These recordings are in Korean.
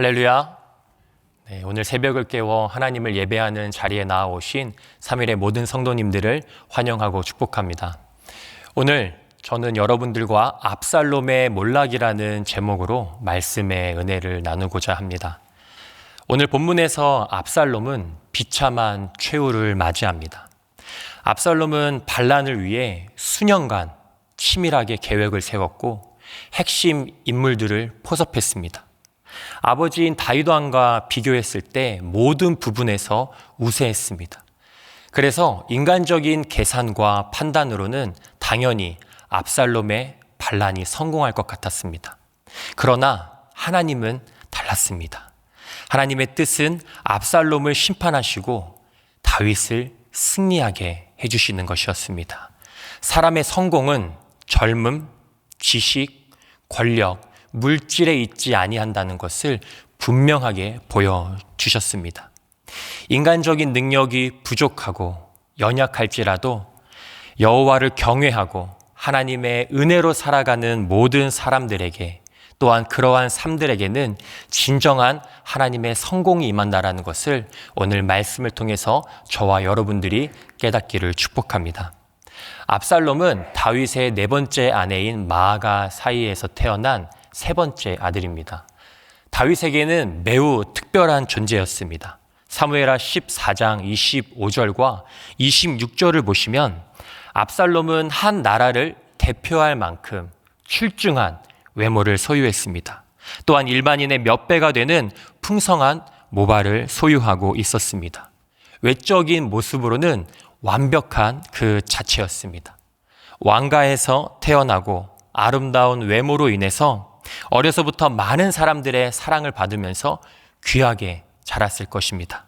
할렐루야. 네, 오늘 새벽을 깨워 하나님을 예배하는 자리에 나아오신 3일의 모든 성도님들을 환영하고 축복합니다. 오늘 저는 여러분들과 압살롬의 몰락이라는 제목으로 말씀의 은혜를 나누고자 합니다. 오늘 본문에서 압살롬은 비참한 최후를 맞이합니다. 압살롬은 반란을 위해 수년간 치밀하게 계획을 세웠고 핵심 인물들을 포섭했습니다. 아버지인 다윗 왕과 비교했을 때 모든 부분에서 우세했습니다. 그래서 인간적인 계산과 판단으로는 당연히 압살롬의 반란이 성공할 것 같았습니다. 그러나 하나님은 달랐습니다. 하나님의 뜻은 압살롬을 심판하시고 다윗을 승리하게 해주시는 것이었습니다. 사람의 성공은 젊음, 지식, 권력, 물질에 있지 아니한다는 것을 분명하게 보여주셨습니다. 인간적인 능력이 부족하고 연약할지라도 여호와를 경외하고 하나님의 은혜로 살아가는 모든 사람들에게 또한 그러한 삶들에게는 진정한 하나님의 성공이 임한다라는 것을 오늘 말씀을 통해서 저와 여러분들이 깨닫기를 축복합니다. 압살롬은 다윗의 네 번째 아내인 마아가 사이에서 태어난 세 번째 아들입니다. 다윗에게는 매우 특별한 존재였습니다. 사무엘하 14장 25절과 26절을 보시면 압살롬은 한 나라를 대표할 만큼 출중한 외모를 소유했습니다. 또한 일반인의 몇 배가 되는 풍성한 모발을 소유하고 있었습니다. 외적인 모습으로는 완벽한 그 자체였습니다. 왕가에서 태어나고 아름다운 외모로 인해서 어려서부터 많은 사람들의 사랑을 받으면서 귀하게 자랐을 것입니다.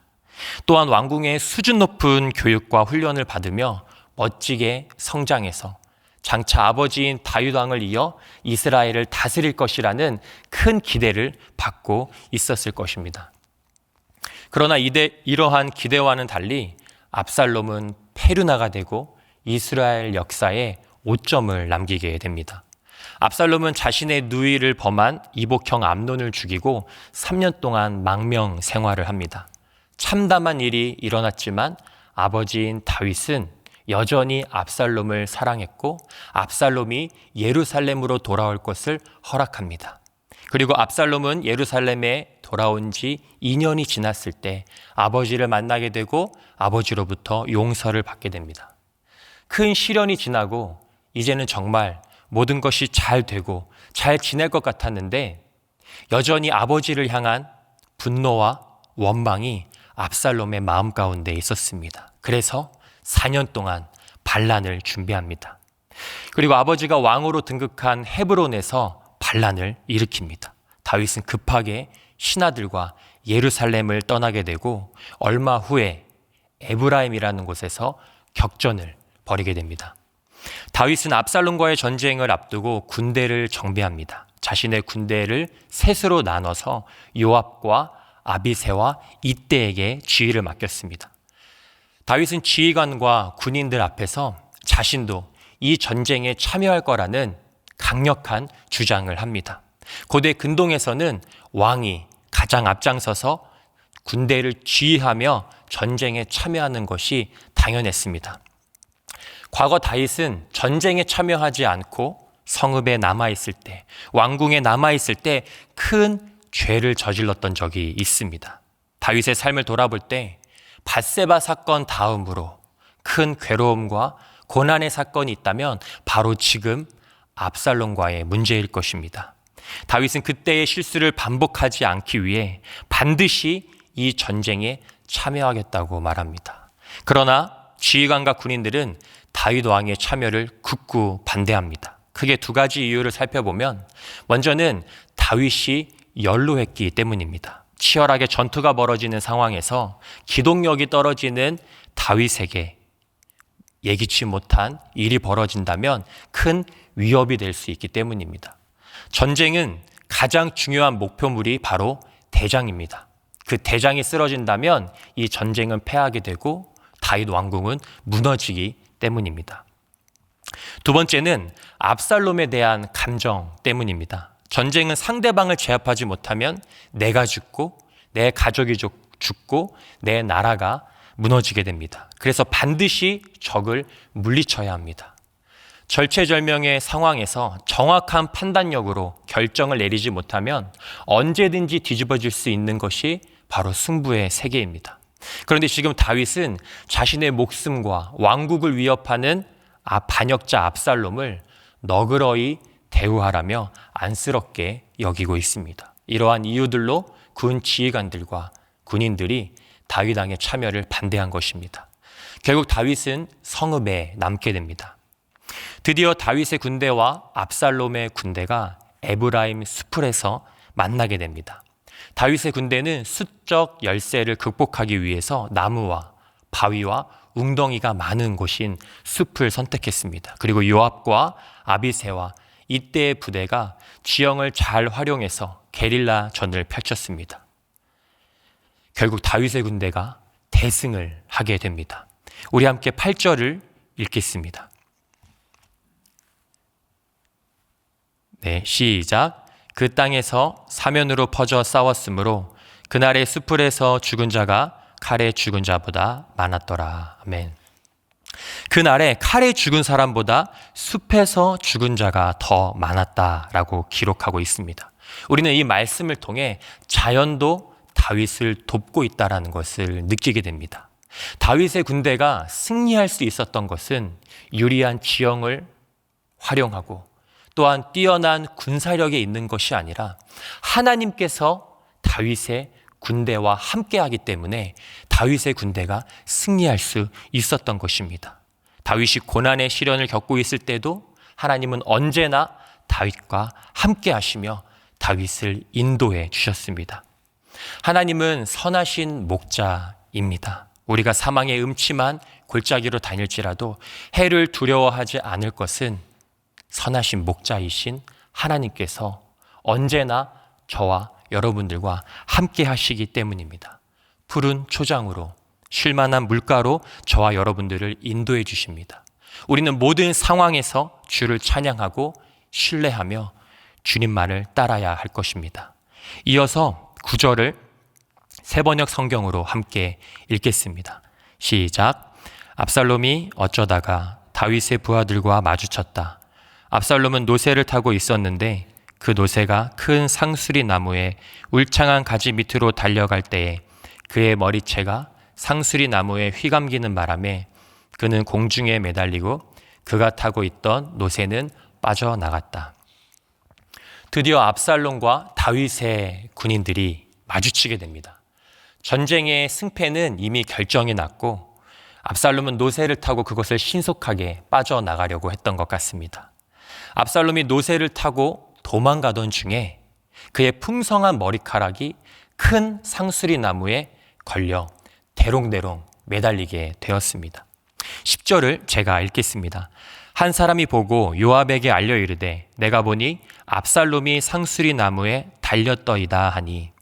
또한 왕궁의 수준 높은 교육과 훈련을 받으며 멋지게 성장해서 장차 아버지인 다윗 왕을 이어 이스라엘을 다스릴 것이라는 큰 기대를 받고 있었을 것입니다. 그러나 이대, 이러한 기대와는 달리 압살롬은 페르나가 되고 이스라엘 역사에 오점을 남기게 됩니다. 압살롬은 자신의 누이를 범한 이복형 암론을 죽이고 3년 동안 망명 생활을 합니다. 참담한 일이 일어났지만 아버지인 다윗은 여전히 압살롬을 사랑했고 압살롬이 예루살렘으로 돌아올 것을 허락합니다. 그리고 압살롬은 예루살렘에 돌아온 지 2년이 지났을 때 아버지를 만나게 되고 아버지로부터 용서를 받게 됩니다. 큰 시련이 지나고 이제는 정말 모든 것이 잘 되고 잘 지낼 것 같았는데 여전히 아버지를 향한 분노와 원망이 압살롬의 마음 가운데 있었습니다. 그래서 4년 동안 반란을 준비합니다. 그리고 아버지가 왕으로 등극한 헤브론에서 반란을 일으킵니다. 다윗은 급하게 신하들과 예루살렘을 떠나게 되고 얼마 후에 에브라임이라는 곳에서 격전을 벌이게 됩니다. 다윗은 압살롬과의 전쟁을 앞두고 군대를 정비합니다. 자신의 군대를 셋으로 나눠서 요압과 아비세와 이때에게 지휘를 맡겼습니다. 다윗은 지휘관과 군인들 앞에서 자신도 이 전쟁에 참여할 거라는 강력한 주장을 합니다. 고대 근동에서는 왕이 가장 앞장서서 군대를 지휘하며 전쟁에 참여하는 것이 당연했습니다. 과거 다윗은 전쟁에 참여하지 않고 성읍에 남아있을 때, 왕궁에 남아있을 때 큰 죄를 저질렀던 적이 있습니다. 다윗의 삶을 돌아볼 때 바세바 사건 다음으로 큰 괴로움과 고난의 사건이 있다면 바로 지금 압살롬과의 문제일 것입니다. 다윗은 그때의 실수를 반복하지 않기 위해 반드시 이 전쟁에 참여하겠다고 말합니다. 그러나 지휘관과 군인들은 다윗 왕의 참여를 굳고 반대합니다. 크게 두 가지 이유를 살펴보면 먼저는 다윗이 연로했기 때문입니다. 치열하게 전투가 벌어지는 상황에서 기동력이 떨어지는 다윗에게 예기치 못한 일이 벌어진다면 큰 위협이 될 수 있기 때문입니다. 전쟁은 가장 중요한 목표물이 바로 대장입니다. 그 대장이 쓰러진다면 이 전쟁은 패하게 되고 다윗 왕궁은 무너지기 때문입니다. 두 번째는 압살롬에 대한 감정 때문입니다. 전쟁은 상대방을 제압하지 못하면 내가 죽고 내 가족이 죽고 내 나라가 무너지게 됩니다. 그래서 반드시 적을 물리쳐야 합니다. 절체절명의 상황에서 정확한 판단력으로 결정을 내리지 못하면 언제든지 뒤집어질 수 있는 것이 바로 승부의 세계입니다. 그런데 지금 다윗은 자신의 목숨과 왕국을 위협하는 아, 반역자 압살롬을 너그러이 대우하라며 안쓰럽게 여기고 있습니다. 이러한 이유들로 군 지휘관들과 군인들이 다윗왕의 참여를 반대한 것입니다. 결국 다윗은 성읍에 남게 됩니다. 드디어 다윗의 군대와 압살롬의 군대가 에브라임 수풀에서 만나게 됩니다. 다윗의 군대는 수적 열세를 극복하기 위해서 나무와 바위와 웅덩이가 많은 곳인 숲을 선택했습니다. 그리고 요압과 아비세와 이때의 부대가 지형을 잘 활용해서 게릴라 전을 펼쳤습니다. 결국 다윗의 군대가 대승을 하게 됩니다. 우리 함께 8절을 읽겠습니다. 네, 시작. 그 땅에서 사면으로 퍼져 싸웠으므로 그날의 수풀에서 죽은 자가 칼에 죽은 자보다 많았더라. 아멘. 그날에 칼에 죽은 사람보다 숲에서 죽은 자가 더 많았다라고 기록하고 있습니다. 우리는 이 말씀을 통해 자연도 다윗을 돕고 있다라는 것을 느끼게 됩니다. 다윗의 군대가 승리할 수 있었던 것은 유리한 지형을 활용하고 또한 뛰어난 군사력에 있는 것이 아니라 하나님께서 다윗의 군대와 함께하기 때문에 다윗의 군대가 승리할 수 있었던 것입니다. 다윗이 고난의 시련을 겪고 있을 때도 하나님은 언제나 다윗과 함께 하시며 다윗을 인도해 주셨습니다. 하나님은 선하신 목자입니다. 우리가 사망의 음침한 골짜기로 다닐지라도 해를 두려워하지 않을 것은 선하신 목자이신 하나님께서 언제나 저와 여러분들과 함께 하시기 때문입니다. 푸른 초장으로 쉴만한 물가로 저와 여러분들을 인도해 주십니다. 우리는 모든 상황에서 주를 찬양하고 신뢰하며 주님만을 따라야 할 것입니다. 이어서 구절을 세번역 성경으로 함께 읽겠습니다. 시작. 압살롬이 어쩌다가 다윗의 부하들과 마주쳤다. 압살롬은 노새를 타고 있었는데 그 노새가 큰 상수리 나무에 울창한 가지 밑으로 달려갈 때에 그의 머리채가 상수리 나무에 휘감기는 바람에 그는 공중에 매달리고 그가 타고 있던 노새는 빠져나갔다. 드디어 압살롬과 다윗의 군인들이 마주치게 됩니다. 전쟁의 승패는 이미 결정이 났고 압살롬은 노새를 타고 그것을 신속하게 빠져나가려고 했던 것 같습니다. 압살롬이 노새를 타고 도망가던 중에 그의 풍성한 머리카락이 큰 상수리 나무에 걸려 대롱대롱 매달리게 되었습니다. 10절을 제가 읽겠습니다. 한 사람이 보고 요압에게 알려 이르되 내가 보니 압살롬이 상수리 나무에 달렸더이다 하니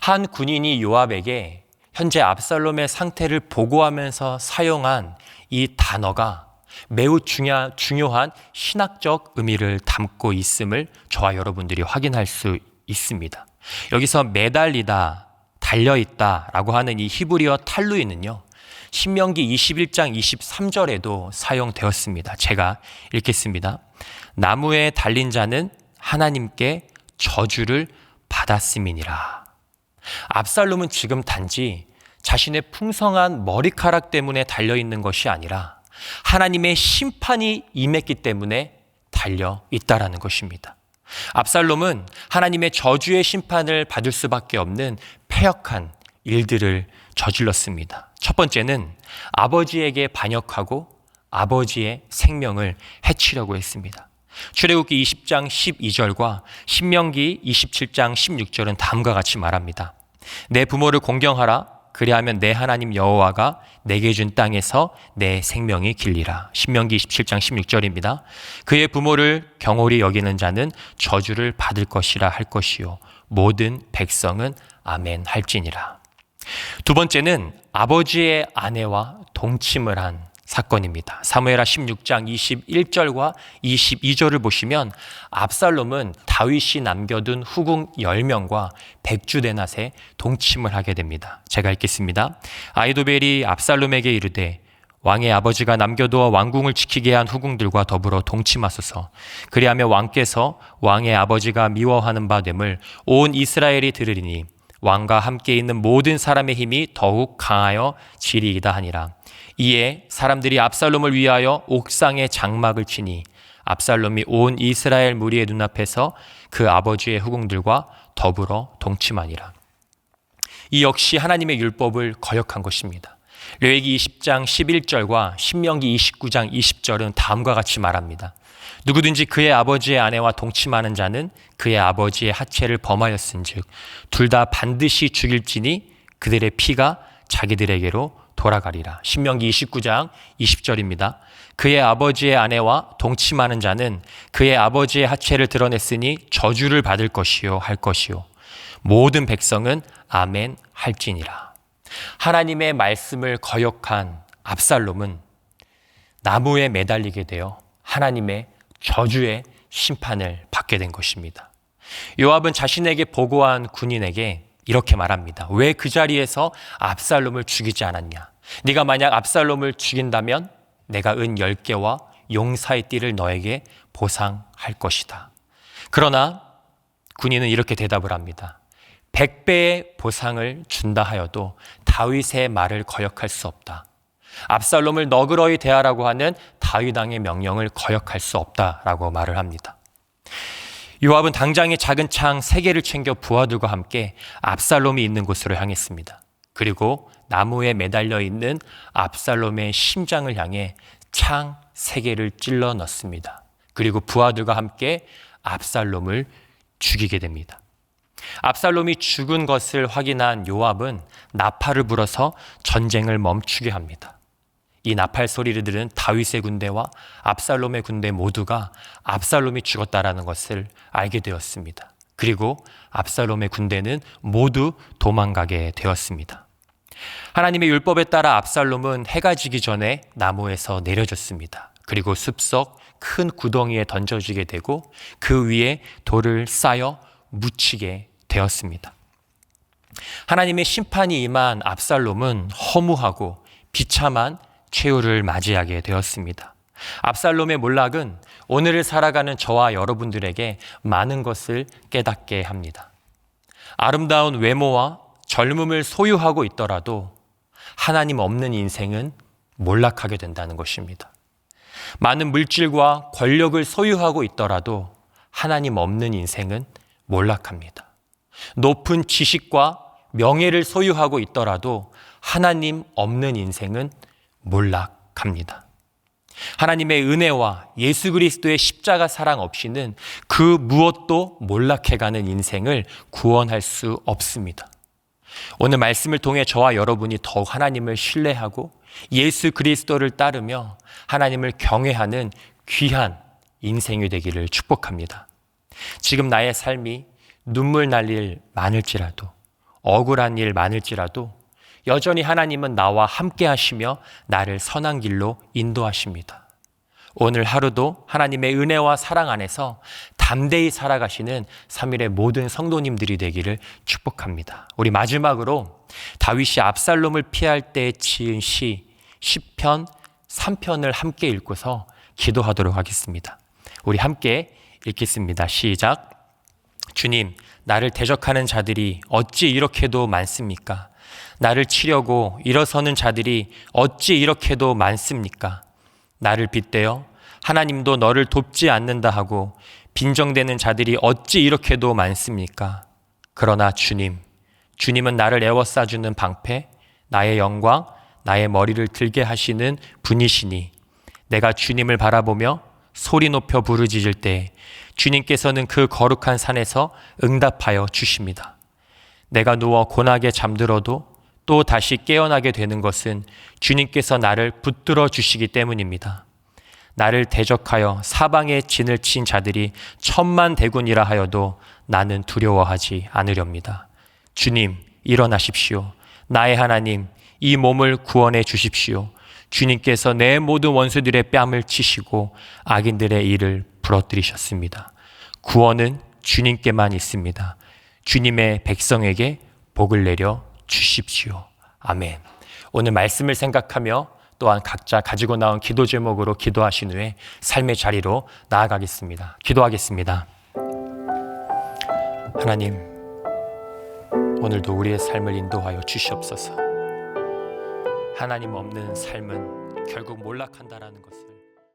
한 군인이 요압에게 현재 압살롬의 상태를 보고하면서 사용한 이 단어가 매우 중요, 중요한 신학적 의미를 담고 있음을 저와 여러분들이 확인할 수 있습니다. 여기서 매달리다, 달려있다 라고 하는 이 히브리어 탈루이는요, 신명기 21장 23절에도 사용되었습니다. 제가 읽겠습니다. 나무에 달린 자는 하나님께 저주를 받았음이니라. 압살롬은 지금 단지 자신의 풍성한 머리카락 때문에 달려있는 것이 아니라 하나님의 심판이 임했기 때문에 달려 있다라는 것입니다. 압살롬은 하나님의 저주의 심판을 받을 수밖에 없는 폐역한 일들을 저질렀습니다. 첫 번째는 아버지에게 반역하고 아버지의 생명을 해치려고 했습니다. 출애굽기 20장 12절과 신명기 27장 16절은 다음과 같이 말합니다. 내 부모를 공경하라 그리하면 내 하나님 여호와가 내게 준 땅에서 내 생명이 길리라. 신명기 27장 16절입니다. 그의 부모를 경홀히 여기는 자는 저주를 받을 것이라 할 것이요 모든 백성은 아멘 할지니라. 두 번째는 아버지의 아내와 동침을 한 사건입니다. 사무엘하 16장 21절과 22절을 보시면 압살롬은 다윗이 남겨둔 후궁 10명과 백주대낫에 동침을 하게 됩니다. 제가 읽겠습니다. 아이도벨이 압살롬에게 이르되 왕의 아버지가 남겨두어 왕궁을 지키게 한 후궁들과 더불어 동침하소서. 그리하며 왕께서 왕의 아버지가 미워하는 바 됨을 온 이스라엘이 들으리니 왕과 함께 있는 모든 사람의 힘이 더욱 강하여 지리이다 하니라. 이에 사람들이 압살롬을 위하여 옥상에 장막을 치니 압살롬이 온 이스라엘 무리의 눈앞에서 그 아버지의 후궁들과 더불어 동침하니라. 이 역시 하나님의 율법을 거역한 것입니다. 레위기 20장 11절과 신명기 29장 20절은 다음과 같이 말합니다. 누구든지 그의 아버지의 아내와 동침하는 자는 그의 아버지의 하체를 범하였은즉 둘 다 반드시 죽일지니 그들의 피가 자기들에게로 돌아가리라. 신명기 29장 20절입니다. 그의 아버지의 아내와 동침하는 자는 그의 아버지의 하체를 드러냈으니 저주를 받을 것이요 할 것이요 모든 백성은 아멘 할지니라. 하나님의 말씀을 거역한 압살롬은 나무에 매달리게 되어 하나님의 저주의 심판을 받게 된 것입니다. 요압은 자신에게 보고한 군인에게 이렇게 말합니다. 왜 그 자리에서 압살롬을 죽이지 않았냐? 네가 만약 압살롬을 죽인다면 내가 은 10개와 용사의 띠를 너에게 보상할 것이다. 그러나 군인은 이렇게 대답을 합니다. 100배의 보상을 준다 하여도 다윗의 말을 거역할 수 없다. 압살롬을 너그러이 대하라고 하는 다윗 왕의 명령을 거역할 수 없다라고 말을 합니다. 요압은 당장에 작은 창 세 개를 챙겨 부하들과 함께 압살롬이 있는 곳으로 향했습니다. 그리고 나무에 매달려 있는 압살롬의 심장을 향해 창 세 개를 찔러 넣습니다. 그리고 부하들과 함께 압살롬을 죽이게 됩니다. 압살롬이 죽은 것을 확인한 요압은 나팔을 불어서 전쟁을 멈추게 합니다. 이 나팔 소리를 들은 다윗의 군대와 압살롬의 군대 모두가 압살롬이 죽었다라는 것을 알게 되었습니다. 그리고 압살롬의 군대는 모두 도망가게 되었습니다. 하나님의 율법에 따라 압살롬은 해가 지기 전에 나무에서 내려졌습니다. 그리고 숲속 큰 구덩이에 던져지게 되고 그 위에 돌을 쌓여 묻히게 되었습니다. 하나님의 심판이 임한 압살롬은 허무하고 비참한 최후를 맞이하게 되었습니다. 압살롬의 몰락은 오늘을 살아가는 저와 여러분들에게 많은 것을 깨닫게 합니다. 아름다운 외모와 젊음을 소유하고 있더라도 하나님 없는 인생은 몰락하게 된다는 것입니다. 많은 물질과 권력을 소유하고 있더라도 하나님 없는 인생은 몰락합니다. 높은 지식과 명예를 소유하고 있더라도 하나님 없는 인생은 몰락합니다. 하나님의 은혜와 예수 그리스도의 십자가 사랑 없이는 그 무엇도 몰락해가는 인생을 구원할 수 없습니다. 오늘 말씀을 통해 저와 여러분이 더욱 하나님을 신뢰하고 예수 그리스도를 따르며 하나님을 경외하는 귀한 인생이 되기를 축복합니다. 지금 나의 삶이 눈물 날 일 많을지라도 억울한 일 많을지라도 여전히 하나님은 나와 함께 하시며 나를 선한 길로 인도하십니다. 오늘 하루도 하나님의 은혜와 사랑 안에서 담대히 살아가시는 3일의 모든 성도님들이 되기를 축복합니다. 우리 마지막으로 다윗이 압살롬을 피할 때 지은 시 10편 3편을 함께 읽고서 기도하도록 하겠습니다. 우리 함께 읽겠습니다. 시작. 주님, 나를 대적하는 자들이 어찌 이렇게도 많습니까? 나를 치려고 일어서는 자들이 어찌 이렇게도 많습니까? 나를 빗대어 하나님도 너를 돕지 않는다 하고 빈정대는 자들이 어찌 이렇게도 많습니까? 그러나 주님, 주님은 나를 애워싸주는 방패, 나의 영광, 나의 머리를 들게 하시는 분이시니 내가 주님을 바라보며 소리 높여 부르짖을 때 주님께서는 그 거룩한 산에서 응답하여 주십니다. 내가 누워 고나게 잠들어도 또 다시 깨어나게 되는 것은 주님께서 나를 붙들어 주시기 때문입니다. 나를 대적하여 사방에 진을 친 자들이 천만 대군이라 하여도 나는 두려워하지 않으렵니다. 주님, 일어나십시오. 나의 하나님, 이 몸을 구원해 주십시오. 주님께서 내 모든 원수들의 뺨을 치시고 악인들의 일을 부러뜨리셨습니다. 구원은 주님께만 있습니다. 주님의 백성에게 복을 내려 주십시오. 아멘. 오늘 말씀을 생각하며 또한 각자 가지고 나온 기도 제목으로 기도하신 후에 삶의 자리로 나아가겠습니다. 기도하겠습니다. 하나님, 오늘도 우리의 삶을 인도하여 주시옵소서. 하나님 없는 삶은 결국 몰락한다라는 것을